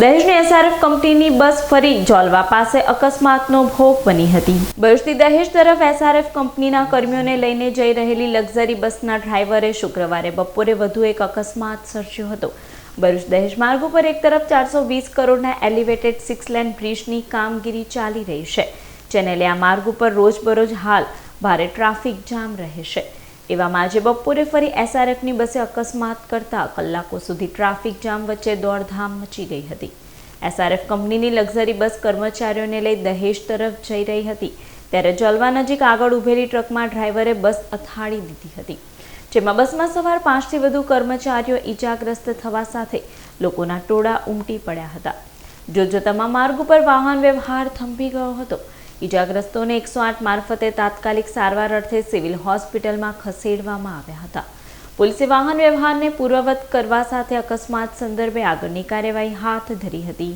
દહેજની SRF કંપનીની બસ ફરી જોલવા પાસે અકસ્માતનો ભોગ બની હતી. બસથી દહેજ તરફ એસઆરએફ કંપનીના કર્મીઓને લઈને જઈ રહેલી લક્ઝરી બસના ડ્રાઈવરે શુક્રવારે બપોરે વધુ એક અકસ્માત સર્જ્યો હતો. ભરૂચ દહેજ માર્ગ ઉપર એક તરફ ચારસો વીસ કરોડના એલિવેટેડ સિક્સ લેન બ્રિજની કામગીરી ચાલી રહી છે, જેને લઈ આ માર્ગ ઉપર રોજબરોજ હાલ ભારે ટ્રાફિક જામ રહે છે એવામાં આજે બપોરે ફરી એસઆરએફની બસે અકસ્માત કરતા કલાકો સુધી ટ્રાફિક જામ વચ્ચે દોડધામ મચી ગઈ હતી. એસઆરએફ કંપનીની લક્ઝરી બસ કર્મચારીઓને લઈ દહેજ તરફ જઈ રહી હતી. ત્યારે જલવા નજીક આગળ ઊભેલી ટ્રકમાં ડ્રાઈવરે બસ અથાડી દીધી હતી. જેમાં બસમાં સવાર પાંચથી વધુ કર્મચારીઓ ઈજાગ્રસ્ત થવા સાથે લોકોના ટોળા ઉમટી પડ્યા હતા. જોતજોતામાં માર્ગ ઉપર વાહન વ્યવહાર થંભી ગયો હતો. ઈજાગ્રસ્તોને એકસો આઠ મારફતે તાત્કાલિક સારવાર અર્થે સિવિલ હોસ્પિટલમાં ખસેડવામાં આવ્યા હતા. પોલીસે વાહન વ્યવહારને પૂર્વવત કરવા સાથે અકસ્માત સંદર્ભે આગળની કાર્યવાહી હાથ ધરી હતી.